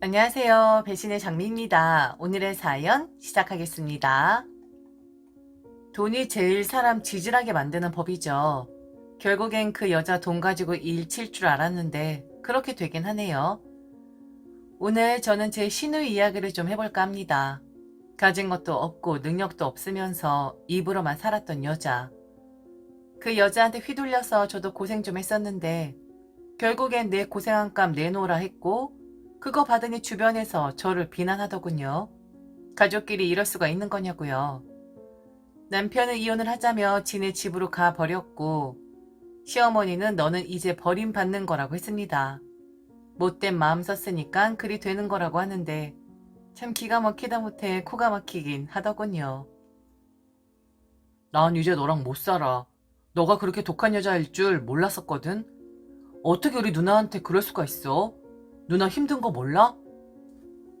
안녕하세요. 배신의 장미입니다. 오늘의 사연 시작하겠습니다. 돈이 제일 사람 지질하게 만드는 법이죠. 결국엔 그 여자 돈 가지고 일칠 줄 알았는데 그렇게 되긴 하네요. 오늘 저는 제 신우의 이야기를 좀 해볼까 합니다. 가진 것도 없고 능력도 없으면서 입으로만 살았던 여자. 그 여자한테 휘둘려서 저도 고생 좀 했었는데 결국엔 내 고생한 값 내놓으라 했고 그거 받으니 주변에서 저를 비난하더군요. 가족끼리 이럴 수가 있는 거냐고요. 남편은 이혼을 하자며 지네 집으로 가 버렸고 시어머니는 너는 이제 버림받는 거라고 했습니다. 못된 마음 썼으니까 그리 되는 거라고 하는데 참 기가 막히다 못해 코가 막히긴 하더군요. 난 이제 너랑 못 살아. 너가 그렇게 독한 여자일 줄 몰랐었거든. 어떻게 우리 누나한테 그럴 수가 있어? 누나 힘든 거 몰라?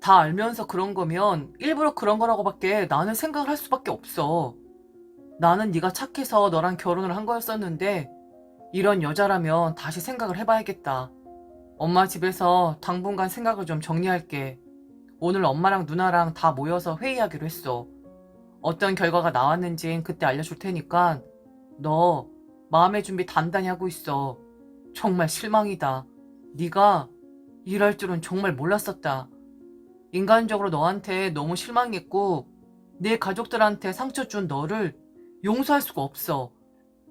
다 알면서 그런 거면 일부러 그런 거라고밖에 나는 생각을 할 수밖에 없어. 나는 네가 착해서 너랑 결혼을 한 거였었는데 이런 여자라면 다시 생각을 해봐야겠다. 엄마 집에서 당분간 생각을 좀 정리할게. 오늘 엄마랑 누나랑 다 모여서 회의하기로 했어. 어떤 결과가 나왔는진 그때 알려줄 테니까 너 마음의 준비 단단히 하고 있어. 정말 실망이다. 네가 이럴 줄은 정말 몰랐었다. 인간적으로 너한테 너무 실망했고 내 가족들한테 상처 준 너를 용서할 수가 없어.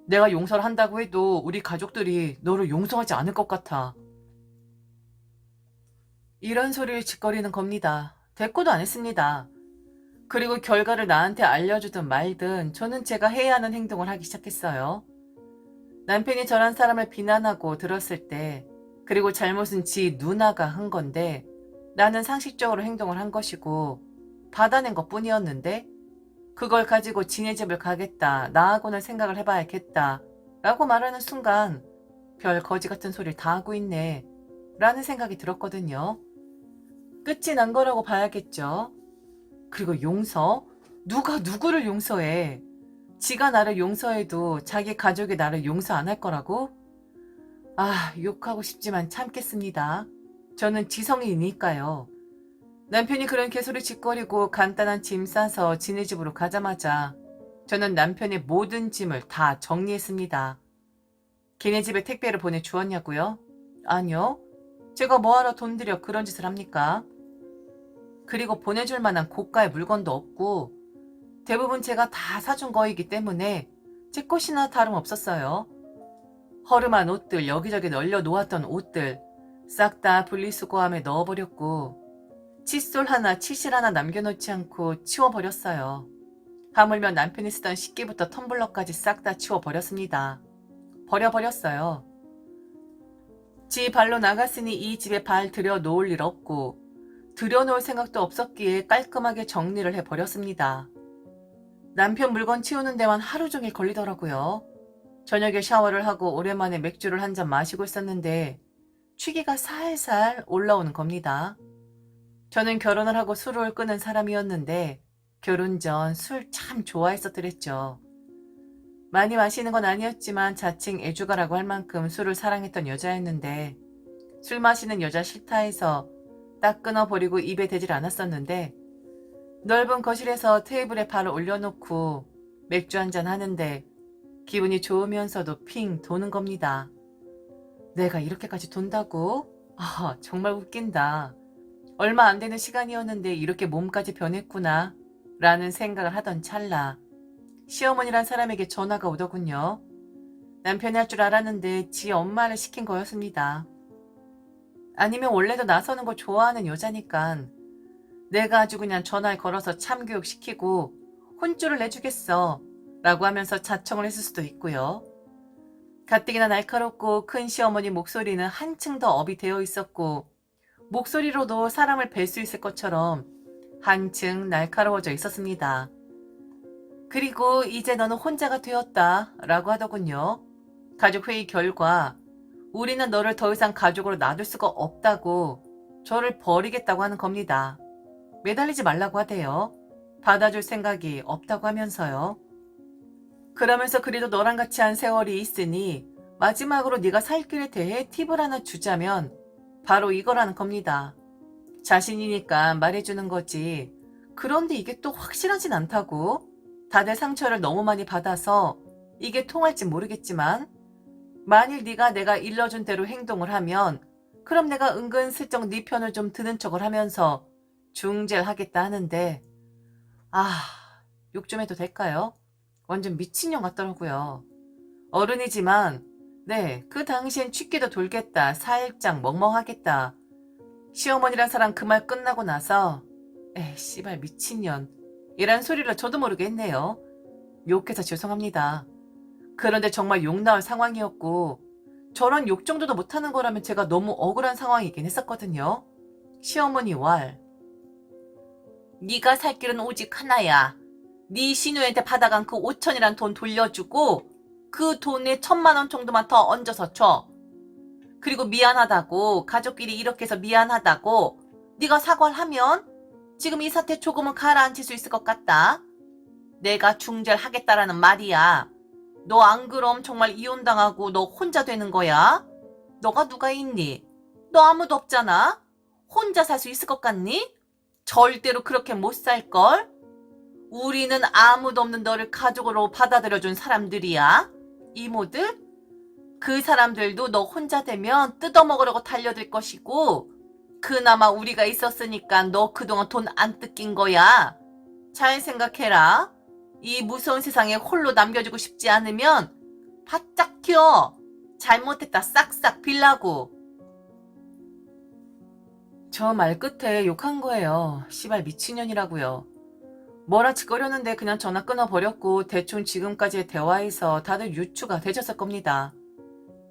내가 용서를 한다고 해도 우리 가족들이 너를 용서하지 않을 것 같아. 이런 소리를 짓거리는 겁니다. 대꾸도 안 했습니다. 그리고 결과를 나한테 알려주든 말든 저는 제가 해야 하는 행동을 하기 시작했어요. 남편이 저런 사람을 비난하고 들었을 때 그리고 잘못은 지 누나가 한 건데 나는 상식적으로 행동을 한 것이고 받아낸 것 뿐이었는데 그걸 가지고 지네 집을 가겠다 나하고는 생각을 해봐야겠다 라고 말하는 순간 별 거지 같은 소리를 다 하고 있네 라는 생각이 들었거든요. 끝이 난 거라고 봐야겠죠. 그리고 용서? 누가 누구를 용서해? 지가 나를 용서해도 자기 가족이 나를 용서 안 할 거라고? 아, 욕하고 싶지만 참겠습니다. 저는 지성인이니까요. 남편이 그런 개소리 짓거리고 간단한 짐 싸서 지네 집으로 가자마자 저는 남편의 모든 짐을 다 정리했습니다. 걔네 집에 택배를 보내주었냐고요? 아니요. 제가 뭐하러 돈 들여 그런 짓을 합니까? 그리고 보내줄 만한 고가의 물건도 없고 대부분 제가 다 사준 거이기 때문에 제 것이나 다름없었어요. 허름한 옷들 여기저기 널려 놓았던 옷들 싹 다 분리수거함에 넣어버렸고 칫솔 하나 치실 하나 남겨놓지 않고 치워버렸어요. 하물며 남편이 쓰던 식기부터 텀블러까지 싹 다 치워버렸습니다. 버려버렸어요. 지 발로 나갔으니 이 집에 발 들여 놓을 일 없고 들여놓을 생각도 없었기에 깔끔하게 정리를 해버렸습니다. 남편 물건 치우는 데만 하루 종일 걸리더라고요. 저녁에 샤워를 하고 오랜만에 맥주를 한 잔 마시고 있었는데 취기가 살살 올라오는 겁니다. 저는 결혼을 하고 술을 끄는 사람이었는데 결혼 전 술 참 좋아했었더랬죠. 많이 마시는 건 아니었지만 자칭 애주가라고 할 만큼 술을 사랑했던 여자였는데 술 마시는 여자 싫다 해서 딱 끊어버리고 입에 대질 않았었는데 넓은 거실에서 테이블에 발을 올려놓고 맥주 한 잔 하는데 기분이 좋으면서도 핑 도는 겁니다. 내가 이렇게까지 돈다고? 아, 정말 웃긴다. 얼마 안 되는 시간이었는데 이렇게 몸까지 변했구나. 라는 생각을 하던 찰나. 시어머니란 사람에게 전화가 오더군요. 남편이 할 줄 알았는데 지 엄마를 시킨 거였습니다. 아니면 원래도 나서는 거 좋아하는 여자니깐 내가 아주 그냥 전화를 걸어서 참교육 시키고 혼쭐을 내주겠어 라고 하면서 자청을 했을 수도 있고요. 가뜩이나 날카롭고 큰 시어머니 목소리는 한층 더 업이 되어 있었고 목소리로도 사람을 뵐 수 있을 것처럼 한층 날카로워져 있었습니다. 그리고 이제 너는 혼자가 되었다 라고 하더군요. 가족회의 결과 우리는 너를 더 이상 가족으로 놔둘 수가 없다고 저를 버리겠다고 하는 겁니다. 매달리지 말라고 하대요. 받아줄 생각이 없다고 하면서요. 그러면서 그래도 너랑 같이 한 세월이 있으니 마지막으로 네가 살 길에 대해 팁을 하나 주자면 바로 이거라는 겁니다. 자신이니까 말해주는 거지. 그런데 이게 또 확실하진 않다고. 다들 상처를 너무 많이 받아서 이게 통할지 모르겠지만 만일 네가 내가 일러준 대로 행동을 하면 그럼 내가 은근슬쩍 네 편을 좀 드는 척을 하면서 중재를 하겠다 하는데 아, 욕 좀 해도 될까요? 완전 미친년 같더라고요. 어른이지만 네, 그 당시엔 취기도 돌겠다, 살짝 멍멍하겠다. 시어머니란 사람 그 말 끝나고 나서 에이, 씨발 미친년 이란 소리를 저도 모르게 했네요. 욕해서 죄송합니다. 그런데 정말 욕 나올 상황이었고 저런 욕 정도도 못하는 거라면 제가 너무 억울한 상황이긴 했었거든요. 시어머니 왈. 네가 살 길은 오직 하나야. 네 신우한테 받아간 그 5천이란 돈 돌려주고 그 돈에 천만 원 정도만 더 얹어서 줘. 그리고 미안하다고 가족끼리 이렇게 해서 미안하다고 네가 사과를 하면 지금 이 사태 조금은 가라앉힐 수 있을 것 같다. 내가 중재를 하겠다라는 말이야. 너 안 그럼 정말 이혼당하고 너 혼자 되는 거야? 너가 누가 있니? 너 아무도 없잖아? 혼자 살 수 있을 것 같니? 절대로 그렇게 못 살걸? 우리는 아무도 없는 너를 가족으로 받아들여준 사람들이야. 이모들? 그 사람들도 너 혼자 되면 뜯어먹으려고 달려들 것이고, 그나마 우리가 있었으니까 너 그동안 돈 안 뜯긴 거야. 잘 생각해라. 이 무서운 세상에 홀로 남겨주고 싶지 않으면 바짝 튀어. 잘못했다 싹싹 빌라고. 저 말 끝에 욕한 거예요. 씨발 미친년이라고요. 뭐라 짓거렸는데 그냥 전화 끊어버렸고 대충 지금까지의 대화에서 다들 유추가 되셨을 겁니다.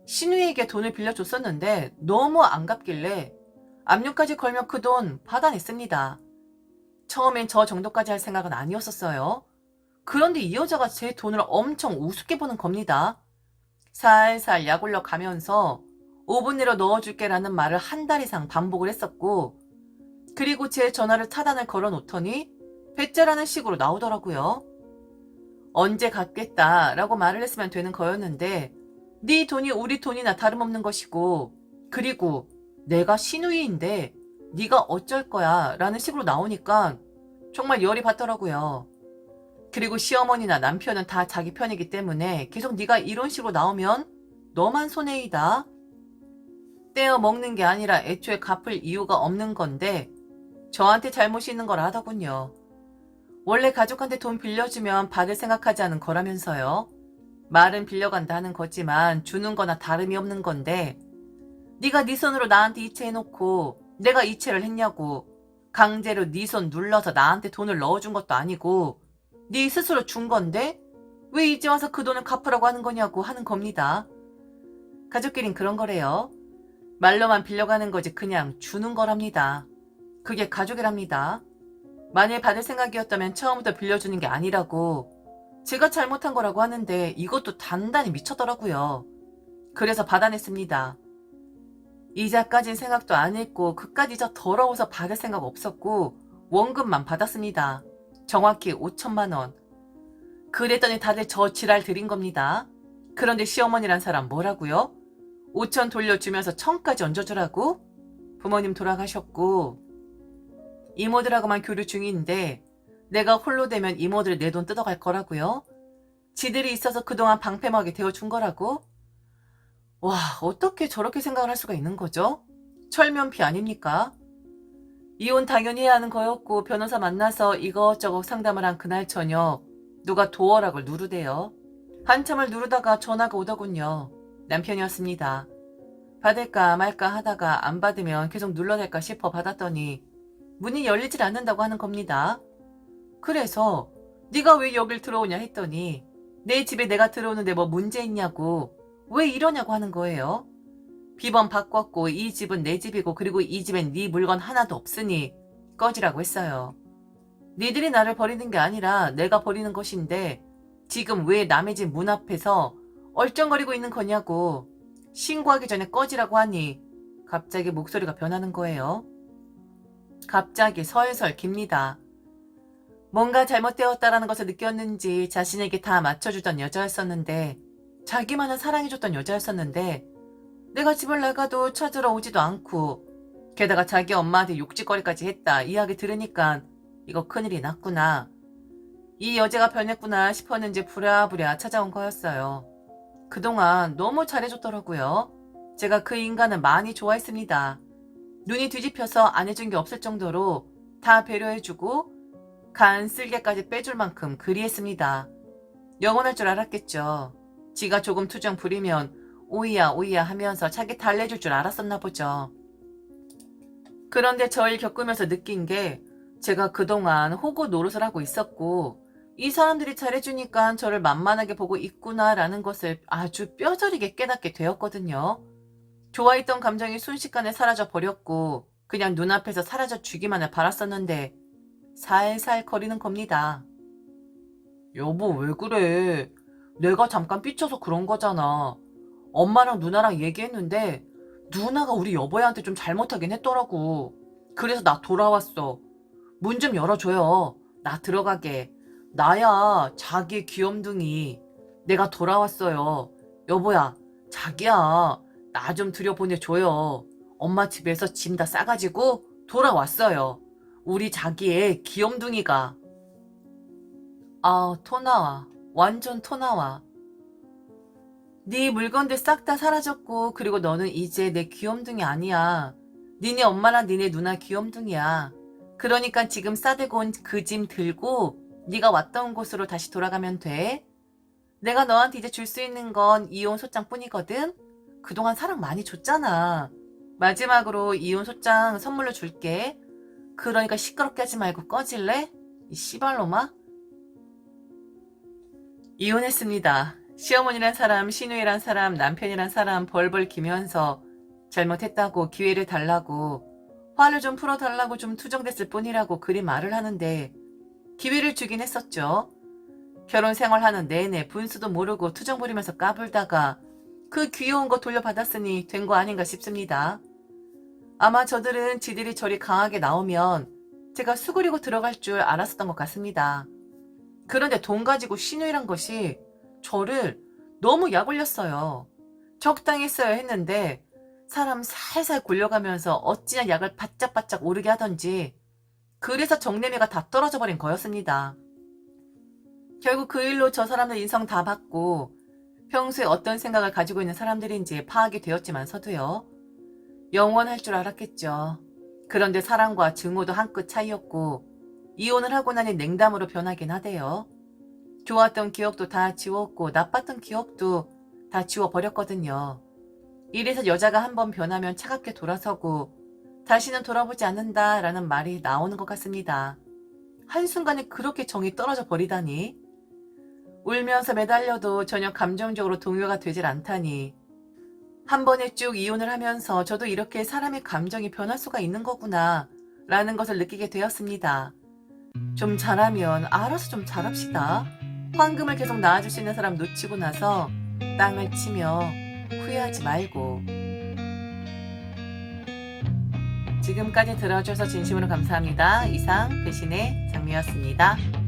신우에게 돈을 빌려줬었는데 너무 안 갚길래 압류까지 걸며 그 돈 받아냈습니다. 처음엔 저 정도까지 할 생각은 아니었었어요. 그런데 이 여자가 제 돈을 엄청 우습게 보는 겁니다. 살살 약올려 가면서 5분 내로 넣어줄게 라는 말을 한 달 이상 반복을 했었고 그리고 제 전화를 차단을 걸어 놓더니 배째라는 식으로 나오더라고요. 언제 갚겠다 라고 말을 했으면 되는 거였는데 네 돈이 우리 돈이나 다름없는 것이고 그리고 내가 신우이인데 네가 어쩔 거야 라는 식으로 나오니까 정말 열이 받더라고요. 그리고 시어머니나 남편은 다 자기 편이기 때문에 계속 네가 이런 식으로 나오면 너만 손해이다. 떼어 먹는 게 아니라 애초에 갚을 이유가 없는 건데 저한테 잘못이 있는 걸 하더군요. 원래 가족한테 돈 빌려주면 받을 생각하지 않은 거라면서요. 말은 빌려간다 하는 거지만 주는 거나 다름이 없는 건데 네가 네 손으로 나한테 이체해놓고 내가 이체를 했냐고 강제로 네 손 눌러서 나한테 돈을 넣어준 것도 아니고 네 스스로 준 건데 왜 이제 와서 그 돈을 갚으라고 하는 거냐고 하는 겁니다. 가족끼린 그런 거래요. 말로만 빌려가는 거지 그냥 주는 거랍니다. 그게 가족이랍니다. 만일 받을 생각이었다면 처음부터 빌려주는 게 아니라고 제가 잘못한 거라고 하는데 이것도 단단히 미쳤더라고요. 그래서 받아냈습니다. 이자까진 생각도 안 했고 그깟 이자 더러워서 받을 생각 없었고 원금만 받았습니다. 정확히 5천만 원. 그랬더니 다들 저 지랄 드린 겁니다. 그런데 시어머니란 사람 뭐라고요? 5천 돌려주면서 천까지 얹어주라고? 부모님 돌아가셨고 이모들하고만 교류 중인데 내가 홀로 되면 이모들 내 돈 뜯어갈 거라고요? 지들이 있어서 그동안 방패막이 되어준 거라고? 와 어떻게 저렇게 생각을 할 수가 있는 거죠? 철면피 아닙니까? 이혼 당연히 해야 하는 거였고 변호사 만나서 이것저것 상담을 한 그날 저녁 누가 도어락을 누르대요. 한참을 누르다가 전화가 오더군요. 남편이었습니다. 받을까 말까 하다가 안 받으면 계속 눌러댈까 싶어 받았더니 문이 열리질 않는다고 하는 겁니다. 그래서 네가 왜 여길 들어오냐 했더니 내 집에 내가 들어오는데 뭐 문제 있냐고 왜 이러냐고 하는 거예요. 비번 바꿨고 이 집은 내 집이고 그리고 이 집엔 네 물건 하나도 없으니 꺼지라고 했어요. 니들이 나를 버리는 게 아니라 내가 버리는 것인데 지금 왜 남의 집 문 앞에서 얼쩡거리고 있는 거냐고 신고하기 전에 꺼지라고 하니 갑자기 목소리가 변하는 거예요. 갑자기 설설 깁니다. 뭔가 잘못되었다라는 것을 느꼈는지 자신에게 다 맞춰주던 여자였었는데 자기만은 사랑해줬던 여자였었는데 내가 집을 나가도 찾으러 오지도 않고 게다가 자기 엄마한테 욕짓거리까지 했다. 이야기 들으니까 이거 큰일이 났구나. 이 여자가 변했구나 싶었는지 부랴부랴 찾아온 거였어요. 그동안 너무 잘해줬더라고요. 제가 그 인간을 많이 좋아했습니다. 눈이 뒤집혀서 안 해준 게 없을 정도로 다 배려해주고 간 쓸개까지 빼줄 만큼 그리했습니다. 영원할 줄 알았겠죠. 지가 조금 투정 부리면 오이야 오이야 하면서 자기 달래줄 줄 알았었나 보죠. 그런데 저일 겪으면서 느낀 게 제가 그동안 호구 노릇을 하고 있었고 이 사람들이 잘해주니까 저를 만만하게 보고 있구나라는 것을 아주 뼈저리게 깨닫게 되었거든요. 좋아했던 감정이 순식간에 사라져 버렸고 그냥 눈앞에서 사라져 주기만을 바랐었는데 살살 거리는 겁니다. 여보 왜 그래? 내가 잠깐 삐쳐서 그런 거잖아. 엄마랑 누나랑 얘기했는데 누나가 우리 여보야한테 좀 잘못하긴 했더라고. 그래서 나 돌아왔어. 문 좀 열어줘요. 나 들어가게. 나야 자기 귀염둥이. 내가 돌아왔어요. 여보야 자기야 나 좀 들여보내줘요. 엄마 집에서 짐 다 싸가지고 돌아왔어요. 우리 자기의 귀염둥이가. 아, 토 나와. 완전 토 나와. 네 물건들 싹 다 사라졌고 그리고 너는 이제 내 귀염둥이 아니야. 니네 엄마랑 니네 누나 귀염둥이야. 그러니까 지금 싸들고 온 그 짐 들고 네가 왔던 곳으로 다시 돌아가면 돼. 내가 너한테 이제 줄 수 있는 건 이혼 소장뿐이거든. 그동안 사랑 많이 줬잖아. 마지막으로 이혼 소장 선물로 줄게. 그러니까 시끄럽게 하지 말고 꺼질래? 이 씨발놈아. 이혼했습니다. 시어머니란 사람, 시누이란 사람, 남편이란 사람 벌벌 기면서 잘못했다고 기회를 달라고 화를 좀 풀어달라고 좀 투정됐을 뿐이라고 그리 말을 하는데 기회를 주긴 했었죠. 결혼 생활하는 내내 분수도 모르고 투정 부리면서 까불다가 그 귀여운 거 돌려받았으니 된 거 아닌가 싶습니다. 아마 저들은 지들이 저리 강하게 나오면 제가 수그리고 들어갈 줄 알았었던 것 같습니다. 그런데 돈 가지고 신우이란 것이 저를 너무 약 올렸어요. 적당히 했어야 했는데 사람 살살 굴려가면서 어찌나 약을 바짝바짝 오르게 하던지 그래서 정내미가 다 떨어져 버린 거였습니다. 결국 그 일로 저 사람들 인성 다 받고 평소에 어떤 생각을 가지고 있는 사람들인지 파악이 되었지만서도요. 영원할 줄 알았겠죠. 그런데 사랑과 증오도 한 끗 차이였고 이혼을 하고 나니 냉담으로 변하긴 하대요. 좋았던 기억도 다 지웠고 나빴던 기억도 다 지워버렸거든요. 이래서 여자가 한 번 변하면 차갑게 돌아서고 다시는 돌아보지 않는다라는 말이 나오는 것 같습니다. 한순간에 그렇게 정이 떨어져 버리다니. 울면서 매달려도 전혀 감정적으로 동요가 되질 않다니. 한 번에 쭉 이혼을 하면서 저도 이렇게 사람의 감정이 변할 수가 있는 거구나 라는 것을 느끼게 되었습니다. 좀 잘하면 알아서 좀 잘합시다. 황금을 계속 낳아줄 수 있는 사람 놓치고 나서 땅을 치며 후회하지 말고. 지금까지 들어주셔서 진심으로 감사합니다. 이상 배신의 장미였습니다.